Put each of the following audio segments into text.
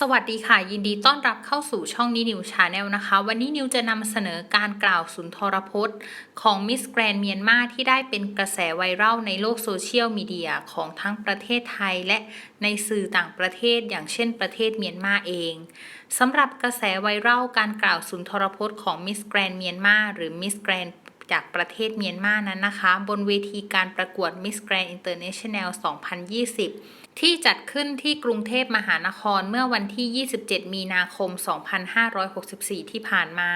สวัสดีค่ะ ยินดีต้อนรับเข้าสู่ช่องนี้นิวชาแนลนะคะ วันนี้นิวจะนำเสนอการกล่าวสุนทรพจน์ ของมิสแกรนเมียนมาที่ได้เป็นกระแสไวรัลในโลกโซเชียลมีเดียของทั้งประเทศไทยและในสื่อต่างประเทศอย่างเช่นประเทศเมียนมาเองสำหรับกระแสไวรัลการกล่าวสุนทรพจน์ของมิสแกรนเมียนมาหรือมิสแกรน จากประเทศเมียนมานั้นนะคะ บนเวทีการประกวด Miss Grand International 2020 ที่จัดขึ้นที่กรุงเทพมหานครเมื่อวันที่ 27 มีนาคม 2564 ที่ผ่านมา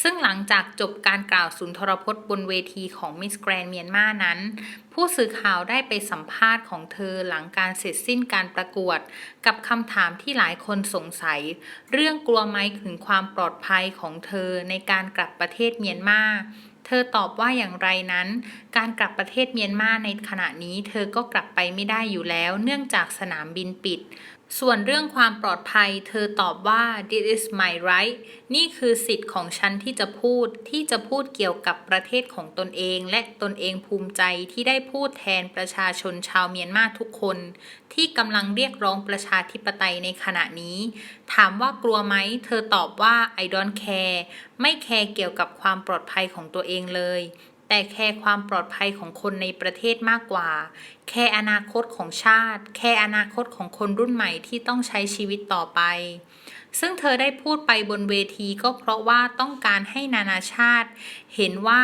ซึ่งหลังจากจบการกล่าวสุนทรพจน์บนเวทีของ Miss Grand เมียนมานั้น ผู้สื่อข่าวได้ไปสัมภาษณ์ของเธอหลังการเสร็จสิ้นการประกวด กับคำถามที่หลายคนสงสัย เรื่องกลัวไหมถึงความปลอดภัยของเธอในการกลับประเทศเมียนมา เธอตอบว่าอย่างไรนั้น การกลับประเทศเมียนมาในขณะนี้ เธอก็กลับไปไม่ได้อยู่แล้ว เนื่องจากสนามบินปิด ส่วนเรื่องความปลอดภัย เธอตอบว่า this is my right นี่คือสิทธิ์ของฉันที่จะพูด ที่จะพูดเกี่ยวกับประเทศของตนเอง และตนเองภูมิใจที่ได้พูดแทนประชาชนชาวเมียนมาทุกคน ที่กำลังเรียกร้องประชาธิปไตยในขณะนี้ ถามว่ากลัวไหม เธอตอบว่า I don't care ไม่แคร์เกี่ยวกับความปลอดภัยของตัวเองเลย แต่แคร์ความปลอดภัยของคนในประเทศมากกว่า แคร์อนาคตของชาติ แคร์อนาคตของคนรุ่นใหม่ที่ต้องใช้ชีวิตต่อไป ซึ่งเธอได้พูดไปบนเวทีก็เพราะว่าต้องการให้นานาชาติ เห็นว่า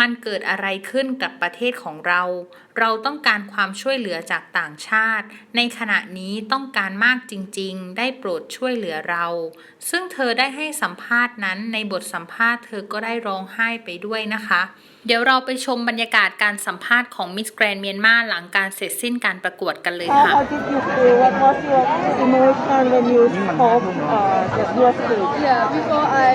มันเกิดอะไรขึ้นกับประเทศของเรา เราต้องการความช่วยเหลือจากต่างชาติ ในขณะนี้ต้องการมากจริงๆ ได้โปรดช่วยเหลือเรา ซึ่งเธอได้ให้สัมภาษณ์นั้นในบทสัมภาษณ์เธอก็ได้ร้องไห้ไปด้วยนะคะ เดี๋ยวเราไปชมบรรยากาศการสัมภาษณ์ของมิสแกรนเมียนมาหลังการเสร็จสิ้นการประกวดกันเลย How, ค่ะ how did you feel? What was your emotion when you spoke uh, the, your speech? Yeah, before I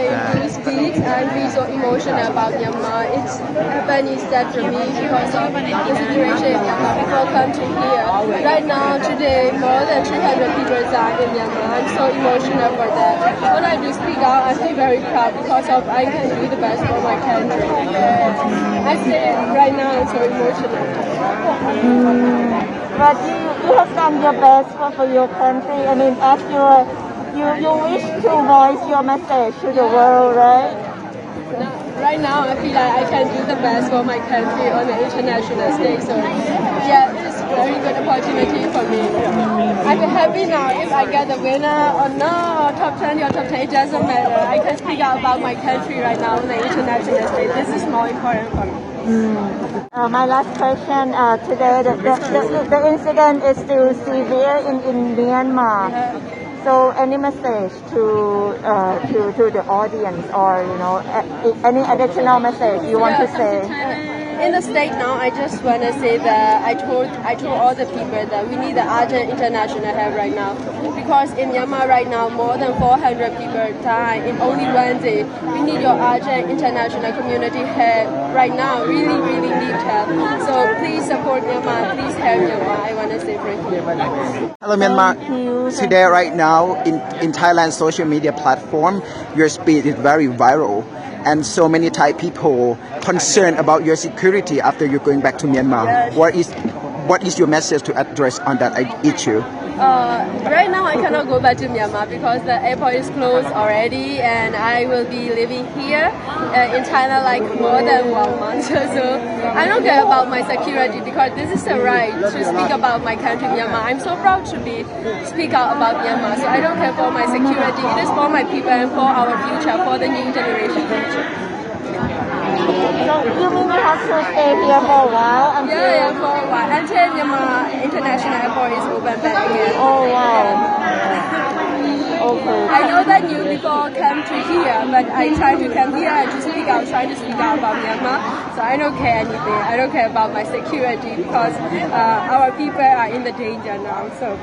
really speak, I'm so emotional about Myanmar. It's happened sad for me because of the situation in Myanmar before come to here. Right now, today, more than 300 people died in Myanmar. I'm so emotional for that. When I do speak out, I feel very proud because of I can do the best for my country. I say right now, I'm so emotional. But you, you have done your best for, for your country. I mean, as you you you wish to voice your message to the world, right? Right now, I feel like I can do the best for my country on the international stage. So, yeah, it's a very good opportunity for me. I'm happy now if I get the winner or not, top 20 or top 10, it doesn't matter. I can speak out about my country right now on the international stage. This is more important for me. Uh, my last question uh, today, the, the, the, the incident is still severe in, in Myanmar. So any message to, uh, to, to the audience or, you know, a- any additional message you want to say? In the state now, I just want to say that I told I told all the people that we need the urgent international help right now because in Myanmar right now more than 400 people die in only one day. We need your urgent international community help right now. Really, really need help. So please support Myanmar. Please help Myanmar. I want to say thank you. Hello Myanmar. Today, right now, in, in Thailand social media platform, your speech is very viral. And so many Thai people concerned about your security after you're going back to Myanmar. What is what is your message to address on that issue? Uh, right now, I cannot go back to Myanmar because the airport is closed already, and I will be living here uh, in China like more than one month. so I don't care about my security because this is a right to speak about my country, Myanmar. I'm so proud to be speak out about Myanmar. So I don't care for my security. It is for my people and for our future, for the new generation. So you mean you have to stay here for a while until? Yeah, yeah, for a while until Myanmar International Airport is open back again. Oh wow. Okay. I know that you before come to here, but I try to come here and to speak out, try to speak out about Myanmar. So I don't care anything. I don't care about my security because uh, our people are in the danger now. So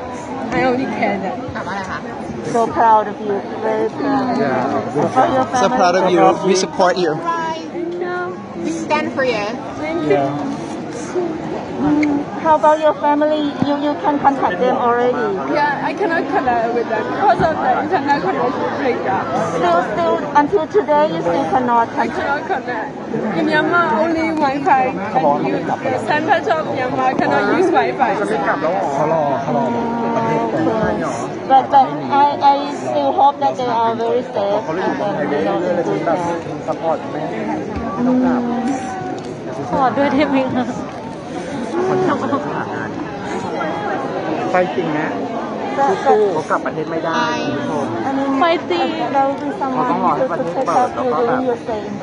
I only care that. So proud of you. Very proud. How your So proud of you. We support you. We stand for you. How about your family? You you can contact them already. Yeah, I cannot connect with them because of the internet connection breakdown. Still still until today you still cannot I contact. cannot connect. In Myanmar, only Wi-Fi can use. The center of Myanmar cannot use Wi-Fi. but but I I still hope that they are very safe and then you know in good hands. คอร์ดด้วยได้ไหมคะไปจริงนะสู้ๆเขากลับประเทศไม่ได้คุณผู้ชม I mean, I think that would be someone who could protect you during your stay in